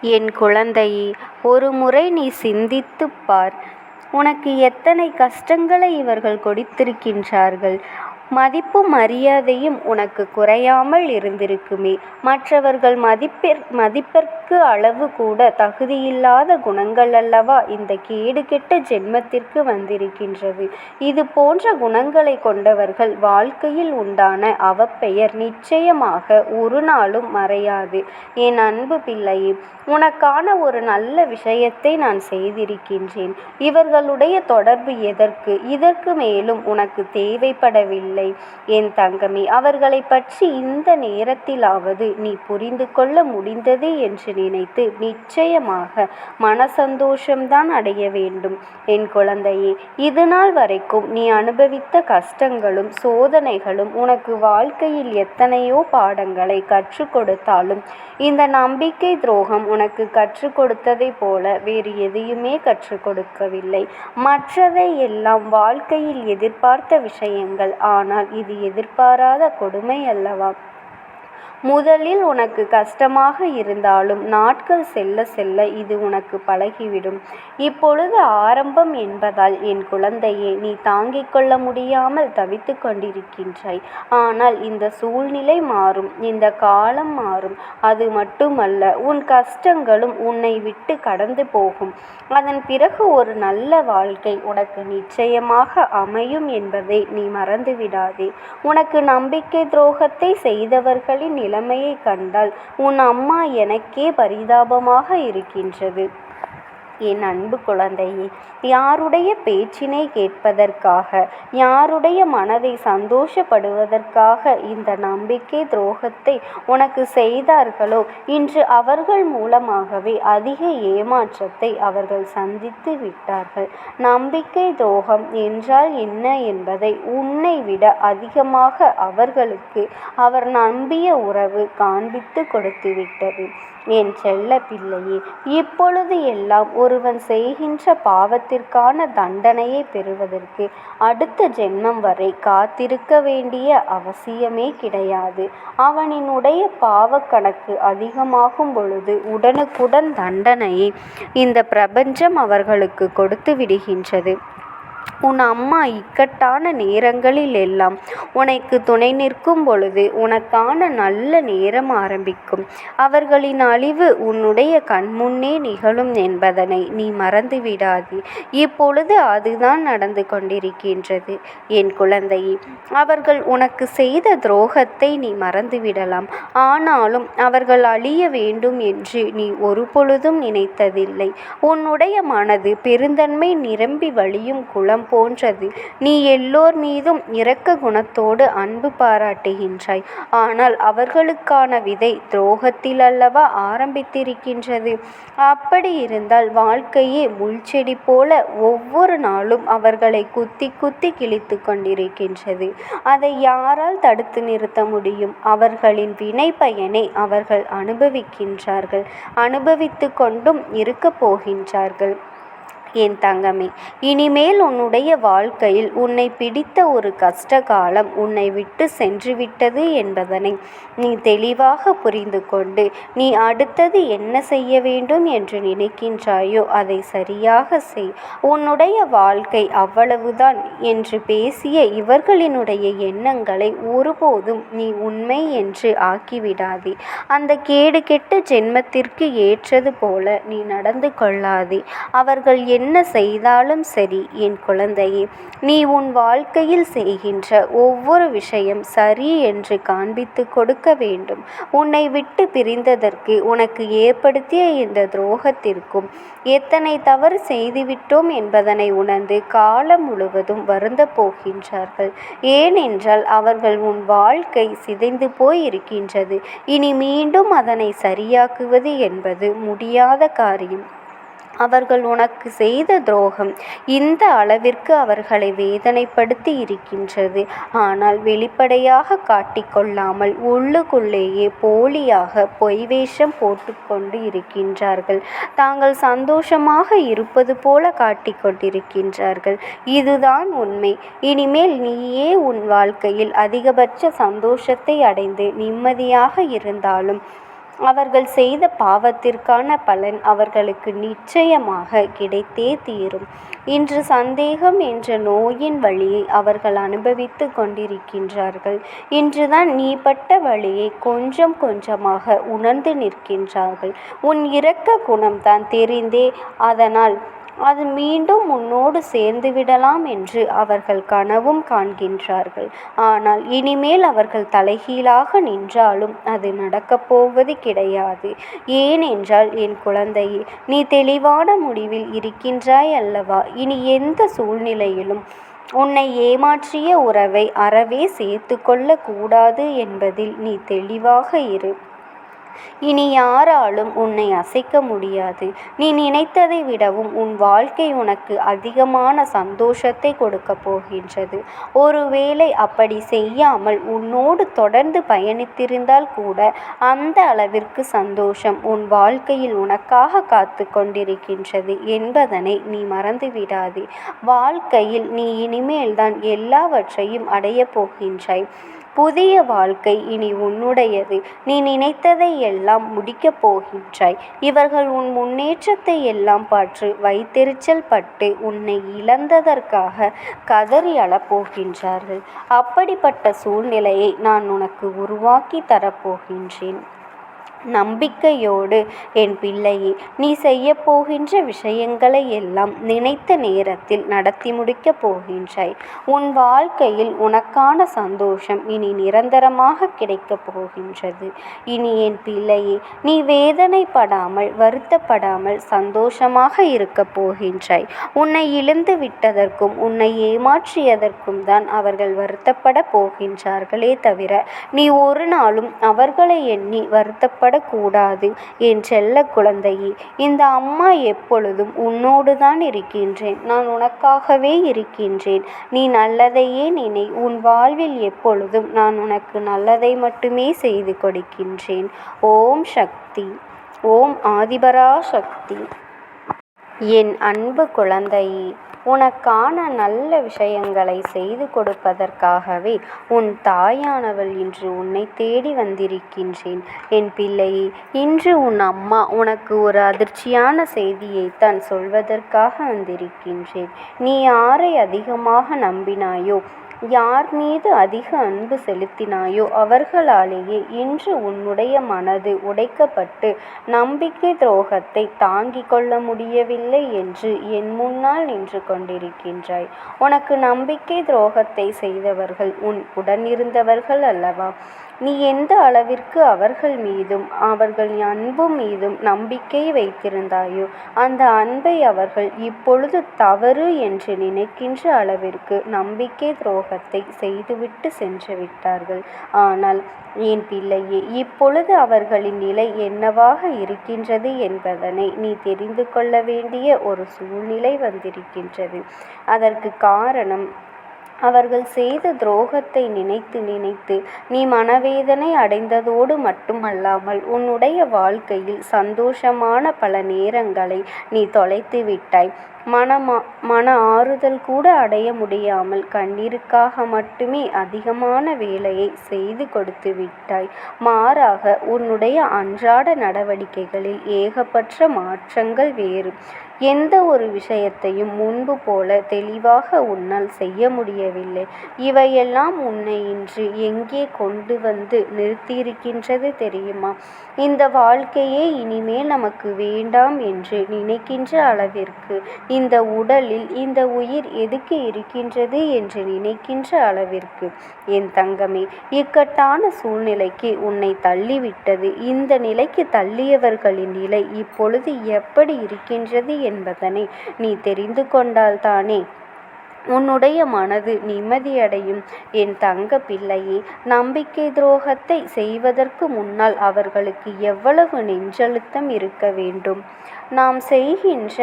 என் குழந்தையே ஒரு முறை நீ சிந்தித்துப் பார். உனக்கு எத்தனை கஷ்டங்களை இவர்கள் கொடுத்திருக்கின்றார்கள். மதிப்பும் மரியாதையும் உனக்கு குறையாமல் இருந்திருக்குமே. மற்றவர்கள் மதிப்பதற்கு அளவுகூடத் தகுதியில்லாத குணங்கள் அல்லவா இந்தக் கேடுகெட்ட ஜென்மத்திற்கு வந்திருக்கின்றது. இது போன்ற குணங்களைக் கொண்டவர்கள் வாழ்க்கையில் உண்டான அவப்பெயர் நிச்சயமாக ஒருநாளும் மறையாது. என் அன்பு பிள்ளையே உனக்கான ஒரு நல்ல விஷயத்தை நான் செய்திருக்கின்றேன். இவர்களுடைய தொடர்பு எதற்கு? இதற்கு மேலும் உனக்குத் தேவைப்படவில்லை இல்லை என் தங்கமே. அவர்களை பற்றி இந்த நேரத்திலாவது நீ புரிந்து கொள்ள முடிந்தது என்று நினைத்து நிச்சயமாக மனசந்தோஷம்தான் அடைய வேண்டும் என் குழந்தையே. இது நாள் வரைக்கும் நீ அனுபவித்த கஷ்டங்களும் சோதனைகளும் உனக்கு வாழ்க்கையில் எத்தனையோ பாடங்களை கற்றுக் கொடுத்தாலும் இந்த நம்பிக்கை துரோகம் உனக்கு கற்றுக் கொடுத்ததைப் போல வேறு எதையுமே கற்றுக் கொடுக்கவில்லை. மற்றதை எல்லாம் வாழ்க்கையில் எதிர்பார்த்த விஷயங்கள். ஆனால் ஆனால் இது எதிர்பாராத கொடுமை அல்லவா? முதலில் உனக்கு கஷ்டமாக இருந்தாலும் நாட்கள் செல்ல செல்ல இது உனக்கு பழகிவிடும். இப்பொழுது ஆரம்பம் என்பதால் என் குழந்தையே நீ தாங்கிக் கொள்ள முடியாமல் தவித்து கொண்டிருக்கின்றாய். ஆனால் இந்த சூழ்நிலை மாறும். இந்த காலம் மாறும். அது மட்டுமல்ல உன் கஷ்டங்களும் உன்னை விட்டு கடந்து போகும். அதன் பிறகு ஒரு நல்ல வாழ்க்கை உனக்கு நிச்சயமாக அமையும் என்பதை நீ மறந்துவிடாதே. உனக்கு நம்பிக்கை துரோகத்தை செய்தவர்களின் நிலைமையைக் கண்டால் உன் அம்மா எனக்கே பரிதாபமாக இருக்கின்றது. என் அன்பு குழந்தையே யாருடைய பேச்சினை கேட்பதற்காக யாருடைய மனதை சந்தோஷப்படுவதற்காக இந்த நம்பிக்கை துரோகத்தை உனக்கு செய்தார்களோ இன்று அவர்கள் மூலமாகவே அதிக ஏமாற்றத்தை அவர்கள் சந்தித்து விட்டார்கள். நம்பிக்கை துரோகம் என்றால் என்ன என்பதை உன்னை விட அதிகமாக அவர்களுக்கு அவர் நம்பிய உறவு காண்பித்துக் கொடுத்துவிட்டது. என் செல்ல பிள்ளையே இப்பொழுது எல்லாம் ஒருவன் செய்கின்ற பாவத்திற்கான தண்டனையை பெறுவதற்கு அடுத்த ஜென்மம் வரை காத்திருக்க வேண்டிய அவசியமே கிடையாது. அவனினுடைய பாவக் கணக்கு அதிகமாகும் பொழுது உடனுக்குடன் தண்டனையை இந்த பிரபஞ்சம் அவர்களுக்கு கொடுத்து விடுகின்றது உன் அம்மா இக்கட்டான நேரங்களில் எல்லாம் உனக்கு துணை நிற்கும் பொழுது உனக்கான நல்ல நேரம் ஆரம்பிக்கும். அவர்களின் அழிவு உன்னுடைய கண்முன்னே நிகழும் என்பதனை நீ மறந்துவிடாதே. இப்பொழுது அதுதான் நடந்து கொண்டிருக்கின்றது என் குழந்தையே. அவர்கள் உனக்கு செய்த துரோகத்தை நீ மறந்துவிடலாம். ஆனாலும் அவர்கள் அழிய வேண்டும் என்று நீ ஒருபொழுதும் நினைத்ததில்லை. உன்னுடைய மனது பெருந்தன்மை நிரம்பி வழியும் குளம் போன்றது. நீ எல்லோர் மீதும் இரக்க குணத்தோடு அன்பு பாராட்டுகின்றாய். ஆனால் அவர்களுக்கான விதை துரோகத்தில் அல்லவா ஆரம்பித்திருக்கின்றது. அப்படியிருந்தால் வாழ்க்கையே முள்செடி போல ஒவ்வொரு நாளும் அவர்களை குத்தி குத்தி கிழித்துக் கொண்டிருக்கின்றது. அதை யாரால் தடுத்து நிறுத்த முடியும்? அவர்களின் வினை பயனை அவர்கள் அனுபவிக்கின்றார்கள். அனுபவித்து கொண்டும் இருக்கப் போகின்றார்கள். என் தங்கமே இனிமேல் உன்னுடைய வாழ்க்கையில் உன்னை பிடித்த ஒரு கஷ்ட காலம் உன்னை விட்டு சென்றுவிட்டது என்பதனை நீ தெளிவாக புரிந்து கொண்டு நீ அடுத்தது என்ன செய்ய வேண்டும் என்று நினைக்கின்றாயோ அதை சரியாக செய். உன்னுடைய வாழ்க்கை அவ்வளவுதான் என்று பேசிய இவர்களினுடைய எண்ணங்களை ஒருபோதும் நீ உண்மை என்று ஆக்கிவிடாதே. அந்த கேடு கெட்ட ஜென்மத்திற்கு ஏற்றது போல நீ நடந்து கொள்ளாதே. அவர்கள் என்ன செய்தாலும் சரி என் குழந்தையே நீ உன் வாழ்க்கையில் செய்கின்ற ஒவ்வொரு விஷயம் சரி என்று காண்பித்துக் கொடுக்க வேண்டும். உன்னை விட்டு பிரிந்ததற்கு உனக்கு ஏற்படுத்திய இந்த துரோகத்திற்கும் எத்தனை தவறு செய்துவிட்டோம் என்பதனை உணர்ந்து காலம் முழுவதும் வருந்த போகின்றார்கள். ஏனென்றால் அவர்கள் உன் வாழ்க்கை சிதைந்து போய் இருக்கின்றது. இனி மீண்டும் அதனை சரியாக்குவது என்பது முடியாத காரியம். அவர்கள் உனக்கு செய்த துரோகம் இந்த அளவிற்கு அவர்களை வேதனைப்படுத்தி இருக்கின்றது. ஆனால் வெளிப்படையாக காட்டிக்கொள்ளாமல் உள்ளுக்குள்ளேயே போலியாக பொய் வேஷம் இருக்கின்றார்கள். தாங்கள் சந்தோஷமாக இருப்பது போல காட்டிக்கொண்டிருக்கின்றார்கள் இதுதான் உண்மை. இனிமேல் நீயே உன் வாழ்க்கையில் அதிகபட்ச சந்தோஷத்தை அடைந்து நிம்மதியாக இருந்தாலும் அவர்கள் செய்த பாவத்திற்கான பலன் அவர்களுக்கு நிச்சயமாக கிடைத்தே தீரும். இன்று சந்தேகம் என்ற நோயின் வழியை அவர்கள் அனுபவித்து கொண்டிருக்கின்றார்கள். இன்றுதான் நீ பட்ட வழியை கொஞ்சம் கொஞ்சமாக உணர்ந்து நிற்கின்றார்கள். உன் இரக்க குணம்தான் தெரிந்தே அதனால் அது மீண்டும் உன்னோடு சேர்ந்துவிடலாம் என்று அவர்கள் கனவும் காண்கின்றார்கள். ஆனால் இனிமேல் அவர்கள் தலைகீழாக நின்றாலும் அது நடக்கப் போவது கிடையாது. ஏனென்றால் என் குழந்தையே நீ தெளிவான முடிவில் இருக்கின்றாய் அல்லவா? இனி எந்த சூழ்நிலையிலும் உன்னை ஏமாற்றிய உறவை அறவே சேர்த்து கொள்ளக்கூடாது என்பதில் நீ தெளிவாக இரு. இனி யாராலும் உன்னை அசைக்க முடியாது. நீ நினைத்ததை விடவும் உன் வாழ்க்கை உனக்கு அதிகமான சந்தோஷத்தை கொடுக்க போகின்றது. ஒருவேளை அப்படி செய்யாமல் உன்னோடு தொடர்ந்து பயணித்திருந்தால் கூட அந்த அளவிற்கு சந்தோஷம் உன் வாழ்க்கையில் உனக்காக காத்து கொண்டிருக்கின்றது என்பதனை நீ மறந்துவிடாதே. வாழ்க்கையில் நீ இனிமேல்தான் எல்லாவற்றையும் அடைய போகின்றாய். புதிய வாழ்க்கை இனி உன்னுடையது. நீ நினைத்ததை எல்லாம் முடிக்கப் போகின்றாய். இவர்கள் உன் முன்னேற்றத்தை எல்லாம் பார்த்து வைத்தெரிச்சல் பட்டு உன்னை இழந்ததற்காக கதறி போகின்றார்கள். அப்படிப்பட்ட சூழ்நிலையை நான் உனக்கு உருவாக்கித் தரப்போகின்றேன் நம்பிக்கையோடு என் பிள்ளையே நீ செய்யப்போகின்ற விஷயங்களை எல்லாம் நினைத்த நேரத்தில் நடத்தி முடிக்கப் போகின்றாய். உன் வாழ்க்கையில் உனக்கான சந்தோஷம் இனி நிரந்தரமாக கிடைக்கப் போகின்றது. இனி என் பிள்ளையே நீ வேதனைப்படாமல் வருத்தப்படாமல் சந்தோஷமாக இருக்கப் போகின்றாய். உன்னை இழந்து விட்டதற்கும் உன்னை ஏமாற்றியதற்கும் தான் அவர்கள் வருத்தப்படப் போகின்றார்களே தவிர நீ ஒரு நாளும் அவர்களை எண்ணி வருத்தப்பட கூடாது என் செல்ல குழந்தையே. இந்த அம்மா எப்பொழுதும் உன்னோடு தான் இருக்கின்றேன். நான் உனக்காகவே இருக்கின்றேன். நீ நல்லதையே நினை. உன் வாழ்வில் எப்பொழுதும் நான் உனக்கு நல்லதை மட்டுமே செய்து கொடுக்கின்றேன். ஓம் சக்தி. ஓம் ஆதிபரா சக்தி என் அன்பு குழந்தையே உனக்கான நல்ல விஷயங்களை செய்து கொடுப்பதற்காகவே உன் தாயானவள் இன்று உன்னை தேடி வந்திருக்கின்றேன். என் பிள்ளையே இன்று உன் அம்மா உனக்கு ஒரு அதிர்ச்சியான செய்தியை தான் சொல்வதற்காக வந்திருக்கின்றேன். நீ யாரை அதிகமாக நம்பினாயோ யார் மீது அதிக அன்பு செலுத்தினாயோ அவர்களாலேயே இன்று உன்னுடைய மனது உடைக்கப்பட்டு நம்பிக்கை துரோகத்தை தாங்கிக் கொள்ள முடியவில்லை என்று என் முன்னால் நின்று கொண்டிருக்கின்றாய். உனக்கு நம்பிக்கை துரோகத்தை செய்தவர்கள் உன் உடனிருந்தவர்கள் அல்லவா? நீ எந்த அளவிற்கு அவர்கள் மீதும் அவர்கள் அன்பு மீதும் நம்பிக்கை வைத்திருந்தாயோ அந்த அன்பை அவர்கள் இப்பொழுது தவறு என்று நினைக்கின்ற அளவிற்கு நம்பிக்கை துரோகத்தை செய்துவிட்டு சென்று விட்டார்கள் ஆனால் என் பிள்ளையே இப்பொழுது அவர்களின் நிலை என்னவாக இருக்கின்றது என்பதனை நீ தெரிந்து கொள்ள வேண்டிய ஒரு சூழ்நிலை வந்திருக்கின்றது. அதற்குக் காரணம் அவர்கள் செய்த துரோகத்தை நினைத்து நினைத்து நீ மனவேதனை அடைந்ததோடு மட்டுமல்லாமல் உன்னுடைய வாழ்க்கையில் சந்தோஷமான பல நேரங்களை நீ தொலைத்து விட்டாய் மனமா மன ஆறுதல் கூட அடைய முடியாமல் கண்ணீருக்காக மட்டுமே அதிகமான வேலையை செய்து கொடுத்து விட்டாய் மாறாக உன்னுடைய அன்றாட நடவடிக்கைகளில் ஏகப்பற்ற மாற்றங்கள் வேறு. எந்த ஒரு விஷயத்தையும் முன்பு போல தெளிவாக உன்னால் செய்ய முடியவில்லை. இவையெல்லாம் உன்னை இன்று எங்கே கொண்டு வந்து நிறுத்தியிருக்கின்றது தெரியுமா? இந்த வாழ்க்கையே இனிமேல் நமக்கு வேண்டாம் என்று நினைக்கின்ற அளவிற்கு இந்த உடலில் இந்த உயிர் எதுக்கு இருக்கின்றது என்று நினைக்கின்ற அளவிற்கு என் தங்கமே இக்கட்டான சூழ்நிலைக்கு உன்னை தள்ளிவிட்டது. இந்த நிலைக்கு தள்ளியவர்களின் நிலை இப்பொழுது எப்படி இருக்கின்றது என்பதனை நீ தெரிந்து கொண்டால்தானே உன்னுடைய மனது நிம்மதியடையும். என் தங்க பிள்ளையே நம்பிக்கை துரோகத்தை செய்வதற்கு முன்னால் அவர்களுக்கு எவ்வளவு நெஞ்சழுத்தம் இருக்க வேண்டும். நாம் செய்கின்ற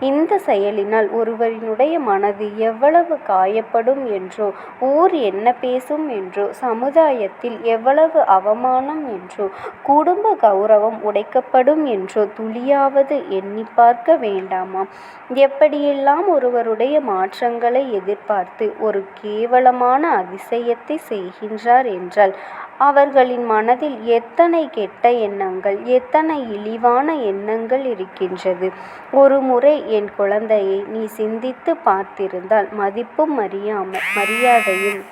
இந்த செயலினால் ஒருவரினுடைய மனது எவ்வளவு காயப்படும் என்றோ ஊர் என்ன பேசும் என்றோ சமுதாயத்தில் எவ்வளவு அவமானம் என்றோ குடும்ப கௌரவம் உடைக்கப்படும் என்றோ துளியாவது எண்ணி பார்க்க வேண்டாமா? எப்படியெல்லாம் ஒருவருடைய மாற்றங்களை எதிர்பார்த்து ஒரு கேவலமான அதிசயத்தை செய்கின்றார் என்றால் அவர்களின் மனதில் எத்தனை கெட்ட எண்ணங்கள் எத்தனை இழிவான எண்ணங்கள் இருக்கின்றது. ஒரு முறை என் குழந்தையை நீ சிந்தித்து பார்த்திருந்தால் மதிப்பும் மரியாம மரியாதையும்